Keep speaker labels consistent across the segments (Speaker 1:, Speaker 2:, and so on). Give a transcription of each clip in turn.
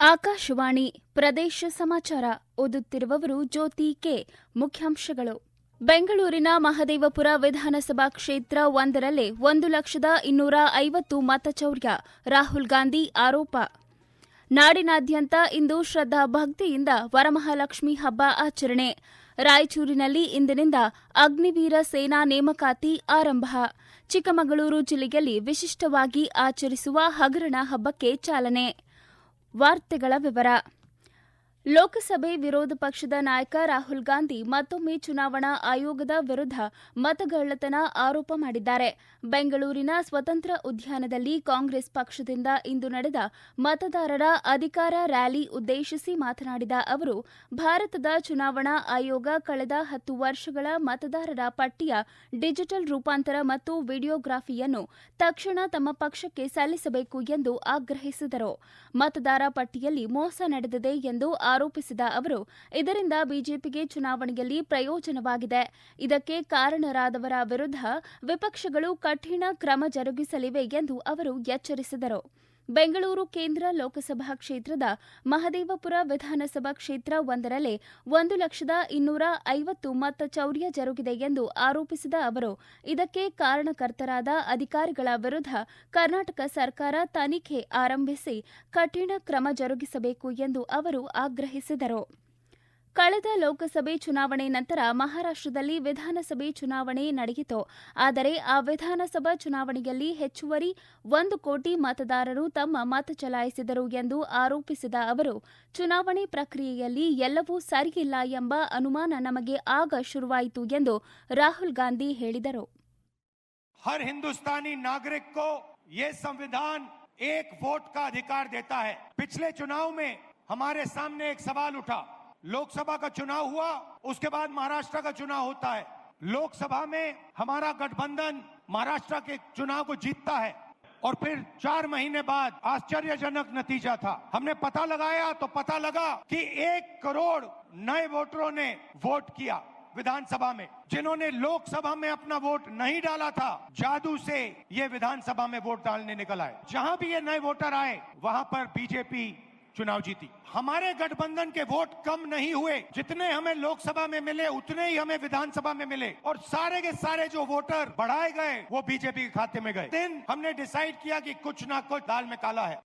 Speaker 1: ಆಕಾಶವಾಣಿ ಪ್ರದೇಶ ಸಮಾಚಾರ ಓದುತ್ತಿರುವವರು ಜ್ಯೋತಿ ಕೆ. ಮುಖ್ಯಾಂಶಗಳು. ಬೆಂಗಳೂರಿನ ಮಹದೇವಪುರ ವಿಧಾನಸಭಾ ಕ್ಷೇತ್ರ ಒಂದರಲ್ಲೇ ಒಂದು ಲಕ್ಷದ ಇನ್ನೂರ ಐವತ್ತು ಮತಚೌರ್ಯ, ರಾಹುಲ್ ಗಾಂಧಿ ಆರೋಪ. ನಾಡಿನಾದ್ಯಂತ ಇಂದು ಶ್ರದ್ಧಾ ಭಕ್ತಿಯಿಂದ ವರಮಹಾಲಕ್ಷ್ಮಿ ಹಬ್ಬ ಆಚರಣೆ. ರಾಯಚೂರಿನಲ್ಲಿ ಇಂದಿನಿಂದ ಅಗ್ನಿವೀರ ಸೇನಾ ನೇಮಕಾತಿ ಆರಂಭ. ಚಿಕ್ಕಮಗಳೂರು ಜಿಲ್ಲೆಯಲ್ಲಿ ವಿಶಿಷ್ಟವಾಗಿ ಆಚರಿಸುವ ಹಗರಣ ಹಬ್ಬಕ್ಕೆ ಚಾಲನೆ. ವಾರ್ತೆಗಳ ವಿವರ. ಲೋಕಸಭೆ ವಿರೋಧ ಪಕ್ಷದ ನಾಯಕ ರಾಹುಲ್ ಗಾಂಧಿ ಮತ್ತೊಮ್ಮೆ ಚುನಾವಣಾ ಆಯೋಗದ ವಿರುದ್ಧ ಮತಗಳ್ಳತನ ಆರೋಪ ಮಾಡಿದ್ದಾರೆ. ಬೆಂಗಳೂರಿನ ಸ್ವತಂತ್ರ ಉದ್ಯಾನದಲ್ಲಿ ಕಾಂಗ್ರೆಸ್ ಪಕ್ಷದಿಂದ ಇಂದು ನಡೆದ ಮತದಾರರ ಅಧಿಕಾರ ರ್ಯಾಲಿ ಉದ್ದೇಶಿಸಿ ಮಾತನಾಡಿದ ಅವರು, ಭಾರತದ ಚುನಾವಣಾ ಆಯೋಗ ಕಳೆದ ಹತ್ತು ವರ್ಷಗಳ ಮತದಾರರ ಪಟ್ಟಿಯ ಡಿಜಿಟಲ್ ರೂಪಾಂತರ ಮತ್ತು ವಿಡಿಯೋಗ್ರಾಫಿಯನ್ನು ತಕ್ಷಣ ತಮ್ಮ ಪಕ್ಷಕ್ಕೆ ಸಲ್ಲಿಸಬೇಕು ಎಂದು ಆಗ್ರಹಿಸಿದರು. ಮತದಾರ ಪಟ್ಟಿಯಲ್ಲಿ ಮೋಸ ನಡೆದಿದೆ ಎಂದು ಆರೋಪಿಸಿದ ಅವರು, ಇದರಿಂದ ಬಿಜೆಪಿಗೆ ಚುನಾವಣೆಯಲ್ಲಿ ಪ್ರಯೋಜನವಾಗಿದೆ. ಇದಕ್ಕೆ ಕಾರಣರಾದವರ ವಿರುದ್ಧ ವಿಪಕ್ಷಗಳು ಕಠಿಣ ಕ್ರಮ ಜರುಗಿಸಲಿವೆ ಎಂದು ಅವರು ಎಚ್ಚರಿಸಿದರು. ಬೆಂಗಳೂರು ಕೇಂದ್ರ ಲೋಕಸಭಾ ಕ್ಷೇತ್ರದ ಮಹದೇವಪುರ ವಿಧಾನಸಭಾ ಕ್ಷೇತ್ರ ಒಂದರಲ್ಲಿ ಒಂದು ಲಕ್ಷದ ಇನ್ನೂರ ಐವತ್ತು ಮತ ಚೌರ್ಯ ಜರುಗಿದೆ ಎಂದು ಆರೋಪಿಸಿದ ಅವರು, ಇದಕ್ಕೆ ಕಾರಣಕರ್ತರಾದ ಅಧಿಕಾರಿಗಳ ವಿರುದ್ಧ ಕರ್ನಾಟಕ ಸರ್ಕಾರ ತನಿಖೆ ಆರಂಭಿಸಿ ಕಠಿಣ ಕ್ರಮ ಜರುಗಿಸಬೇಕು ಎಂದು ಅವರು ಆಗ್ರಹಿಸಿದರು. ಕಳೆದ ಲೋಕಸಭೆ ಚುನಾವಣೆ ನಂತರ ಮಹಾರಾಷ್ಟದಲ್ಲಿ ವಿಧಾನಸಭೆ ಚುನಾವಣೆ ನಡೆಯಿತು ಆದರೆ ಆ ವಿಧಾನಸಭಾ ಚುನಾವಣೆಯಲ್ಲಿ ಹೆಚ್ಚುವರಿ ಒಂದು ಕೋಟಿ ಮತದಾರರು ತಮ್ಮ ಮತ ಚಲಾಯಿಸಿದರು ಎಂದು ಆರೋಪಿಸಿದ ಅವರು ಚುನಾವಣೆ ಪ್ರಕ್ರಿಯೆಯಲ್ಲಿ ಎಲ್ಲವೂ ಸರಿಯಿಲ್ಲ ಎಂಬ ಅನುಮಾನ ನಮಗೆ ಆಗ ಶುರುವಾಯಿತು ಎಂದು ರಾಹುಲ್ ಗಾಂಧಿ ಹೇಳಿದರು
Speaker 2: हर हिंदुस्तानी नागरिक को ये संविधान एक वोट का अधिकार देता है पिछले चुनाव में हमारे सामने एक सवाल उठा लोकसभा का चुनाव हुआ, उसके बाद महाराष्ट्र का चुनाव होता है। लोकसभा में हमारा गठबंधन महाराष्ट्र के चुनाव को जीतता है। और फिर चार महीने बाद आश्चर्यजनक नतीजा था। हमने पता लगाया तो पता लगा कि एक करोड़ नए वोटरों ने वोट किया विधानसभा में, जिन्होंने लोकसभा में अपना वोट नहीं डाला था। जादू से ये विधानसभा में वोट डालने निकल आए। जहाँ भी ये नए वोटर आए, वहाँ पर बीजेपी चुनाव जीती हमारे गठबंधन के वोट कम नहीं हुए जितने हमें लोकसभा में मिले उतने ही हमें विधानसभा में मिले और सारे के सारे जो वोटर बढ़ाए गए वो बीजेपी के खाते में गए दिन हमने डिसाइड किया कि कुछ ना कुछ दाल में काला है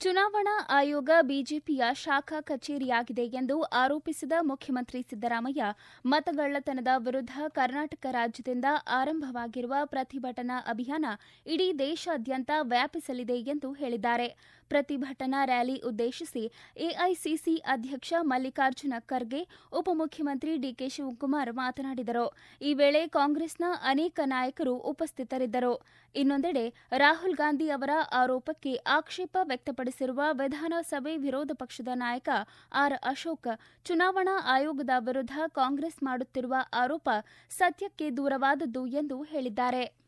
Speaker 1: ಚುನಾವಣಾ ಆಯೋಗ ಬಿಜೆಪಿಯ ಶಾಖಾ ಕಚೇರಿಯಾಗಿದೆ ಎಂದು ಆರೋಪಿಸಿದ ಮುಖ್ಯಮಂತ್ರಿ ಸಿದ್ದರಾಮಯ್ಯ ಮತಗಳ್ಳತನದ ವಿರುದ್ಧ ಕರ್ನಾಟಕ ರಾಜ್ಯದಿಂದ ಆರಂಭವಾಗಿರುವ ಪ್ರತಿಭಟನಾ ಅಭಿಯಾನ ಇಡೀ ದೇಶಾದ್ಯಂತ ವ್ಯಾಪಿಸಲಿದೆ ಎಂದು ಹೇಳಿದ್ದಾರೆ ಪ್ರತಿಭಟನಾ ರ್ಯಾಲಿ ಉದ್ದೇಶಿಸಿ ಎಐಸಿಸಿ ಅಧ್ಯಕ್ಷ ಮಲ್ಲಿಕಾರ್ಜುನ ಖರ್ಗೆ, ಉಪಮುಖ್ಯಮಂತ್ರಿ ಡಿಕೆ ಶಿವಕುಮಾರ್ ಮಾತನಾಡಿದರು. ಈ ವೇಳೆ ಕಾಂಗ್ರೆಸ್ನ ಅನೇಕ ನಾಯಕರು ಉಪಸ್ಥಿತರಿದ್ದರು. ಇನ್ನೊಂದೆಡೆ ರಾಹುಲ್ ಗಾಂಧಿ ಅವರ ಆರೋಪಕ್ಕೆ ಆಕ್ಷೇಪ ವ್ಯಕ್ತಪಡಿಸಿರುವ ವಿಧಾನಸಭೆ ವಿರೋಧ ಪಕ್ಷದ ನಾಯಕ ಆರ್ ಅಶೋಕ್, ಚುನಾವಣಾ ಆಯೋಗದ ವಿರುದ್ಧ ಕಾಂಗ್ರೆಸ್ ಮಾಡುತ್ತಿರುವ ಆರೋಪ ಸತ್ಯಕ್ಕೆ ದೂರವಾದದ್ದು ಎಂದು ಹೇಳಿದ್ದಾರೆ.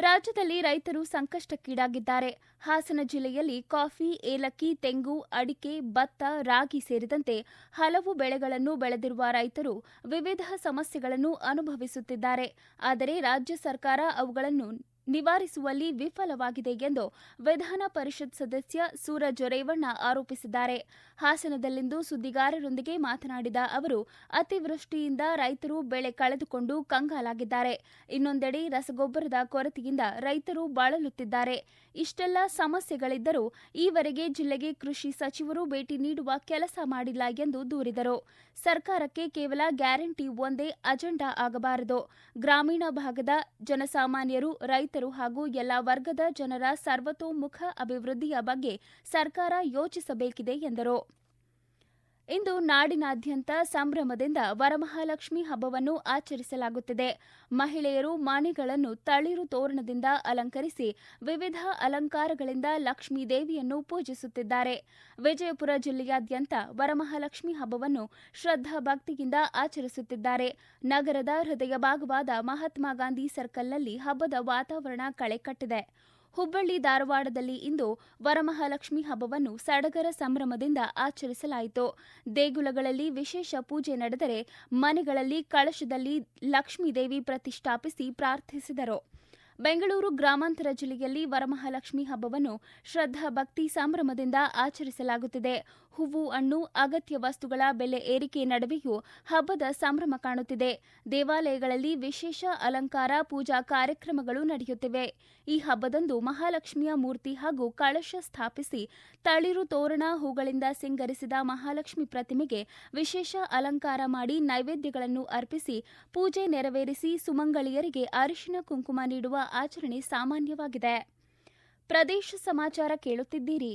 Speaker 1: ರಾಜ್ಯದಲ್ಲಿ ರೈತರು ಸಂಕಷ್ಟಕ್ಕೀಡಾಗಿದ್ದಾರೆ. ಹಾಸನ ಜಿಲ್ಲೆಯಲ್ಲಿ ಕಾಫಿ, ಏಲಕ್ಕಿ, ತೆಂಗು, ಅಡಿಕೆ, ಭತ್ತ, ರಾಗಿ ಸೇರಿದಂತೆ ಹಲವು ಬೆಳೆಗಳನ್ನು ಬೆಳೆದಿರುವ ರೈತರು ವಿವಿಧ ಸಮಸ್ಯೆಗಳನ್ನು ಅನುಭವಿಸುತ್ತಿದ್ದಾರೆ. ಆದರೆ ರಾಜ್ಯ ಸರ್ಕಾರ ಅವುಗಳನ್ನು ನಿವಾರಿಸುವಲ್ಲಿ ವಿಫಲವಾಗಿದೆ ಎಂದು ವಿಧಾನ ಪರಿಷತ್ ಸದಸ್ಯ ಸೂರಜ್ ರೇವಣ್ಣ ಆರೋಪಿಸಿದ್ದಾರೆ. ಹಾಸನದಲ್ಲಿಂದು ಸುದ್ದಿಗಾರರೊಂದಿಗೆ ಮಾತನಾಡಿದ ಅವರು, ಅತಿವೃಷ್ಟಿಯಿಂದ ರೈತರು ಬೆಳೆ ಕಳೆದುಕೊಂಡು ಕಂಗಾಲಾಗಿದ್ದಾರೆ. ಇನ್ನೊಂದೆಡೆ ರಸಗೊಬ್ಬರದ ಕೊರತೆಯಿಂದ ರೈತರು ಬಳಲುತ್ತಿದ್ದಾರೆ. ಇಷ್ಟೆಲ್ಲ ಸಮಸ್ಯೆಗಳಿದ್ದರೂ ಈವರೆಗೆ ಜಿಲ್ಲೆಗೆ ಕೃಷಿ ಸಚಿವರು ಭೇಟಿ ನೀಡುವ ಕೆಲಸ ಮಾಡಿಲ್ಲ ಎಂದು ದೂರಿದರು. ಸರ್ಕಾರಕ್ಕೆ ಕೇವಲ ಗ್ಯಾರಂಟಿ ಒಂದೇ ಅಜೆಂಡಾ ಆಗಬಾರದು. ಗ್ರಾಮೀಣ ಭಾಗದ ಜನಸಾಮಾನ್ಯರು ರೈತರು ಹಾಗೂ ಎಲ್ಲ ವರ್ಗದ ಜನರ ಸರ್ವತೋಮುಖ ಅಭಿವೃದ್ಧಿಯ ಬಗ್ಗೆ ಸರ್ಕಾರ ಯೋಚಿಸಬೇಕಿದೆ ಎಂದರು. ಇಂದು ನಾಡಿನಾದ್ಯಂತ ಸಂಭ್ರಮದಿಂದ ವರಮಹಾಲಕ್ಷ್ಮಿ ಹಬ್ಬವನ್ನು ಆಚರಿಸಲಾಗುತ್ತಿದೆ. ಮಹಿಳೆಯರು ಮನೆಗಳನ್ನು ತಳಿರು ತೋರಣದಿಂದ ಅಲಂಕರಿಸಿ ವಿವಿಧ ಅಲಂಕಾರಗಳಿಂದ ಲಕ್ಷ್ಮೀ ದೇವಿಯನ್ನು ಪೂಜಿಸುತ್ತಿದ್ದಾರೆ. ವಿಜಯಪುರ ಜಿಲ್ಲೆಯಾದ್ಯಂತ ವರಮಹಾಲಕ್ಷ್ಮಿ ಹಬ್ಬವನ್ನು ಶ್ರದ್ಧಾ ಭಕ್ತಿಯಿಂದ ಆಚರಿಸುತ್ತಿದ್ದಾರೆ. ನಗರದ ಹೃದಯ ಭಾಗವಾದ ಮಹಾತ್ಮ ಗಾಂಧಿ ಸರ್ಕಲ್ನಲ್ಲಿ ಹಬ್ಬದ ವಾತಾವರಣ ಕಳೆಕಟ್ಟಿದೆ ಹುಬ್ಬಳ್ಳಿ ಧಾರವಾಡದಲ್ಲಿ ಇಂದು ವರಮಹಾಲಕ್ಷ್ಮಿ ಹಬ್ಬವನ್ನು ಸಡಗರ ಸಂಭ್ರಮದಿಂದ ಆಚರಿಸಲಾಯಿತು. ದೇಗುಲಗಳಲ್ಲಿ ವಿಶೇಷ ಪೂಜೆ ನಡೆದರೆ ಮನೆಗಳಲ್ಲಿ ಕಳಶದಲ್ಲಿ ಲಕ್ಷ್ಮೀದೇವಿ ಪ್ರತಿಷ್ಠಾಪಿಸಿ ಪ್ರಾರ್ಥಿಸಿದರು. ಬೆಂಗಳೂರು ಗ್ರಾಮಾಂತರ ಜಿಲ್ಲೆಯಲ್ಲಿ ವರಮಹಾಲಕ್ಷ್ಮಿ ಹಬ್ಬವನ್ನು ಶ್ರದ್ಧಾ ಭಕ್ತಿ ಸಂಭ್ರಮದಿಂದ ಆಚರಿಸಲಾಗುತ್ತಿದೆ. ಹೂವು ಹಣ್ಣು, ಅಗತ್ಯ ವಸ್ತುಗಳ ಬೆಲೆ ಏರಿಕೆ ನಡುವೆಯೂ ಹಬ್ಬದ ಸಂಭ್ರಮ ಕಾಣುತ್ತಿದೆ. ದೇವಾಲಯಗಳಲ್ಲಿ ವಿಶೇಷ ಅಲಂಕಾರ, ಪೂಜಾ ಕಾರ್ಯಕ್ರಮಗಳು ನಡೆಯುತ್ತಿವೆ. ಈ ಹಬ್ಬದಂದು ಮಹಾಲಕ್ಷ್ಮಿಯ ಮೂರ್ತಿ ಹಾಗೂ ಕಳಶ ಸ್ಥಾಪಿಸಿ ತಳಿರು ತೋರಣ ಹೂಗಳಿಂದ ಸಿಂಗರಿಸಿದ ಮಹಾಲಕ್ಷ್ಮಿ ಪ್ರತಿಮೆಗೆ ವಿಶೇಷ ಅಲಂಕಾರ ಮಾಡಿ ನೈವೇದ್ಯಗಳನ್ನು ಅರ್ಪಿಸಿ ಪೂಜೆ ನೆರವೇರಿಸಿ ಸುಮಂಗಳಿಯರಿಗೆ ಅರಿಶಿನ ಕುಂಕುಮ ನೀಡುವ ಆಚರಣೆ ಸಾಮಾನ್ಯವಾಗಿದೆ. ಪ್ರದೇಶ ಸಮಾಚಾರ ಕೇಳುತ್ತಿದ್ದೀರಿ.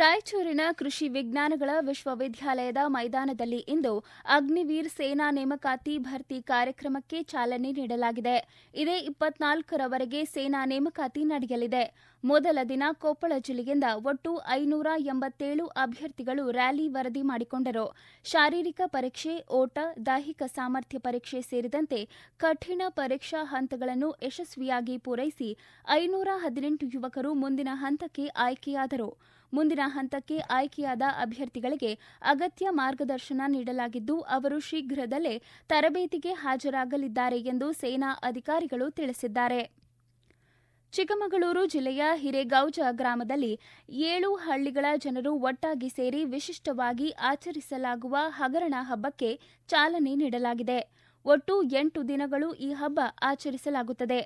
Speaker 1: ರಾಯಚೂರಿನ ಕೃಷಿ ವಿಜ್ಞಾನಗಳ ವಿಶ್ವವಿದ್ಯಾಲಯದ ಮೈದಾನದಲ್ಲಿ ಇಂದು ಅಗ್ನಿವೀರ್ ಸೇನಾ ನೇಮಕಾತಿ ಭರ್ತಿ ಕಾರ್ಯಕ್ರಮಕ್ಕೆ ಚಾಲನೆ ನೀಡಲಾಗಿದೆ. ಇದೇ ಇಪ್ಪತ್ನಾಲ್ಕರವರೆಗೆ ಸೇನಾ ನೇಮಕಾತಿ ನಡೆಯಲಿದೆ. ಮೊದಲ ದಿನ ಕೊಪ್ಪಳ ಜಿಲ್ಲೆಯಿಂದ ಒಟ್ಟು ಐನೂರ ಎಂಬತ್ತೇಳು ಅಭ್ಯರ್ಥಿಗಳು ರ್ಯಾಲಿ ವರದಿ ಮಾಡಿಕೊಂಡರು. ಶಾರೀರಿಕ ಪರೀಕ್ಷೆ, ಓಟ, ದೈಹಿಕ ಸಾಮರ್ಥ್ಯ ಪರೀಕ್ಷೆ ಸೇರಿದಂತೆ ಕಠಿಣ ಪರೀಕ್ಷಾ ಹಂತಗಳನ್ನು ಯಶಸ್ವಿಯಾಗಿ ಪೂರೈಸಿ ಐನೂರ ಹದಿನೆಂಟು ಯುವಕರು ಮುಂದಿನ ಹಂತಕ್ಕೆ ಆಯ್ಕೆಯಾದರು. ಮುಂದಿನ ಹಂತಕ್ಕೆ ಆಯ್ಕೆಯಾದ ಅಭ್ಯರ್ಥಿಗಳಿಗೆ ಅಗತ್ಯ ಮಾರ್ಗದರ್ಶನ ನೀಡಲಾಗಿದ್ದು, ಅವರು ಶೀಘ್ರದಲ್ಲೇ ತರಬೇತಿಗೆ ಹಾಜರಾಗಲಿದ್ದಾರೆ ಎಂದು ಸೇನಾ ಅಧಿಕಾರಿಗಳು ತಿಳಿಸಿದ್ದಾರೆ. ಚಿಕ್ಕಮಗಳೂರು ಜಿಲ್ಲೆಯ ಹಿರೇಗೌಜ ಗ್ರಾಮದಲ್ಲಿ ಏಳು ಹಳ್ಳಿಗಳ ಜನರು ಒಟ್ಟಾಗಿ ಸೇರಿ ವಿಶಿಷ್ಟವಾಗಿ ಆಚರಿಸಲಾಗುವ ಹಗರಣ ಹಬ್ಬಕ್ಕೆ ಚಾಲನೆ ನೀಡಲಾಗಿದೆ. ಒಟ್ಟು ಎಂಟು ದಿನಗಳು ಈ ಹಬ್ಬ ಆಚರಿಸಲಾಗುತ್ತದೆ.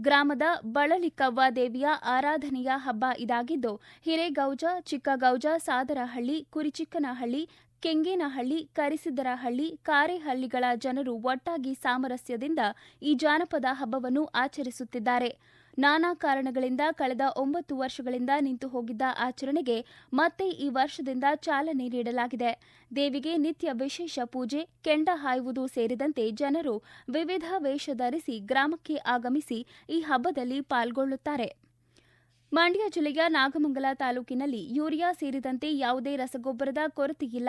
Speaker 1: ಗ್ರಾಮದ ಬಳಲಿಕವ್ವ ದೇವಿಯ ಆರಾಧನೆಯ ಹಬ್ಬ ಇದಾಗಿದ್ದು, ಹಿರೇಗೌಜ, ಚಿಕ್ಕಗೌಜ, ಸಾದರಹಳ್ಳಿ, ಕುರಿಚಿಕ್ಕನಹಳ್ಳಿ, ಕೆಂಗೇನಹಳ್ಳಿ ಕರಿಸಿದರಹಳ್ಳಿ ಕಾರೆಹಳ್ಳಿಗಳ ಜನರು ಒಟ್ಟಾಗಿ ಸಾಮರಸ್ಯದಿಂದ ಈ ಜಾನಪದ ಹಬ್ಬವನ್ನು ಆಚರಿಸುತ್ತಿದ್ದಾರೆ. ನಾನಾ ಕಾರಣಗಳಿಂದ ಕಳೆದ ಒಂಬತ್ತು ವರ್ಷಗಳಿಂದ ನಿಂತು ಹೋಗಿದ್ದ ಆಚರಣೆಗೆ ಮತ್ತೆ ಈ ವರ್ಷದಿಂದ ಚಾಲನೆ ನೀಡಲಾಗಿದೆ. ದೇವಿಗೆ ನಿತ್ಯ ವಿಶೇಷ ಪೂಜೆ, ಕೆಂಡ ಹಾಯುವುದು ಸೇರಿದಂತೆ ಜನರು ವಿವಿಧ ವೇಷ ಧರಿಸಿ ಗ್ರಾಮಕ್ಕೆ ಆಗಮಿಸಿ ಈ ಹಬ್ಬದಲ್ಲಿ ಪಾಲ್ಗೊಳ್ಳುತ್ತಾರೆ. ಮಂಡ್ಯ ಜಿಲ್ಲೆಯ ನಾಗಮಂಗಲ ತಾಲೂಕಿನಲ್ಲಿ ಯೂರಿಯಾ ಸೇರಿದಂತೆ ಯಾವುದೇ ರಸಗೊಬ್ಬರದ ಕೊರತೆಯಿಲ್ಲ.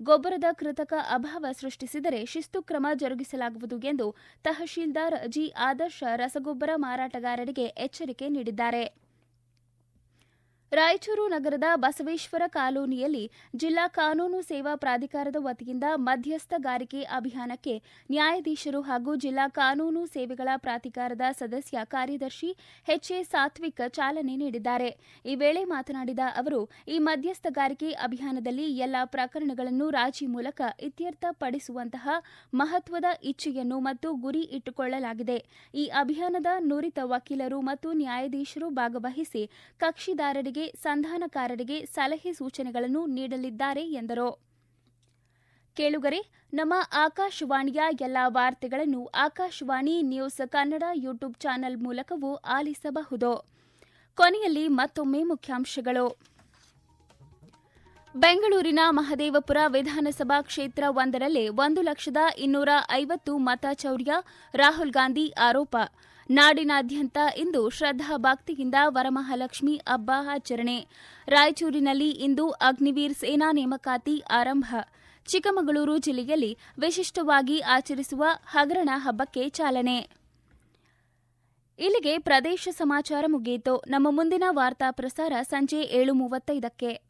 Speaker 1: ಗೊಬ್ಬರದ ಕೃತಕ ಅಭಾವ ಸೃಷ್ಟಿಸಿದರೆ ಶಿಸ್ತು ಕ್ರಮ ಜರುಗಿಸಲಾಗುವುದು ಎಂದು ತಹಶೀಲ್ದಾರ್ ಜಿ ಆದರ್ಶ ರಸಗೊಬ್ಬರ ಮಾರಾಟಗಾರರಿಗೆ ಎಚ್ಚರಿಕೆ ನೀಡಿದ್ದಾರೆ. ರಾಯಚೂರು ನಗರದ ಬಸವೇಶ್ವರ ಕಾಲೋನಿಯಲ್ಲಿ ಜಿಲ್ಲಾ ಕಾನೂನು ಸೇವಾ ಪ್ರಾಧಿಕಾರದ ವತಿಯಿಂದ ಮಧ್ಯಸ್ಥಗಾರಿಕೆ ಅಭಿಯಾನಕ್ಕೆ ನ್ಯಾಯಾಧೀಶರು ಹಾಗೂ ಜಿಲ್ಲಾ ಕಾನೂನು ಸೇವೆಗಳ ಪ್ರಾಧಿಕಾರದ ಸದಸ್ಯ ಕಾರ್ಯದರ್ಶಿ ಎಚ್ಎ ಸಾತ್ವಿಕ್ ಚಾಲನೆ ನೀಡಿದ್ದಾರೆ. ಈ ವೇಳೆ ಮಾತನಾಡಿದ ಅವರು, ಈ ಮಧ್ಯಸ್ಥಗಾರಿಕೆ ಅಭಿಯಾನದಲ್ಲಿ ಎಲ್ಲಾ ಪ್ರಕರಣಗಳನ್ನು ರಾಜಿ ಮೂಲಕ ಇತ್ಯರ್ಥಪಡಿಸುವಂತಹ ಮಹತ್ವದ ಇಚ್ಛೆಯನ್ನು ಮತ್ತು ಗುರಿ ಇಟ್ಟುಕೊಳ್ಳಲಾಗಿದೆ. ಈ ಅಭಿಯಾನದ ನುರಿತ ವಕೀಲರು ಮತ್ತು ನ್ಯಾಯಾಧೀಶರು ಭಾಗವಹಿಸಿ ಕಕ್ಷಿದಾರರಿಗೆ ಸಂಧಾನಕಾರರಿಗೆ ಸಲಹೆ ಸೂಚನೆಗಳನ್ನು ನೀಡಲಿದ್ದಾರೆ ಎಂದರು. ಕೇಳುಗರೆ, ನಮ್ಮ ಆಕಾಶವಾಣಿಯ ಎಲ್ಲಾ ವಾರ್ತೆಗಳನ್ನು Akashvani news Kannada YouTube channel ಮೂಲಕವೂ ಆಲಿಸಬಹುದು. ಕೊನೆಯಲ್ಲಿ ಮತ್ತೊಮ್ಮೆ ಮುಖ್ಯಾಂಶಗಳು. ಬೆಂಗಳೂರಿನ ಮಹದೇವಪುರ ವಿಧಾನಸಭಾ ಕ್ಷೇತ್ರ ಒಂದರಲ್ಲೇ ಒಂದು ಲಕ್ಷದ ಇನ್ನೂರ ಐವತ್ತು ಮತ ಚೌರ್ಯ ರಾಹುಲ್ ಗಾಂಧಿ ಆರೋಪ. ನಾಡಿನಾದ್ಯಂತ ಇಂದು ಶ್ರದ್ಧಾ ಭಕ್ತಿಯಿಂದ ವರಮಹಾಲಕ್ಷ್ಮಿ ಹಬ್ಬ ಆಚರಣೆ. ರಾಯಚೂರಿನಲ್ಲಿ ಇಂದು ಅಗ್ನಿವೀರ್ ಸೇನಾ ನೇಮಕಾತಿ ಆರಂಭ. ಚಿಕ್ಕಮಗಳೂರು ಜಿಲ್ಲೆಯಲ್ಲಿ ವಿಶಿಷ್ಟವಾಗಿ ಆಚರಿಸುವ ಹಗರಣ ಹಬ್ಬಕ್ಕೆ ಚಾಲನೆ. ಇಲ್ಲಿಗೆ ಪ್ರದೇಶ ಸಮಾಚಾರ ಮುಗಿಯಿತು. ನಮ್ಮ ಮುಂದಿನ ವಾರ್ತಾ ಪ್ರಸಾರ ಸಂಜೆ ಏಳು ಮೂವತ್ತೈದಕ್ಕೆ.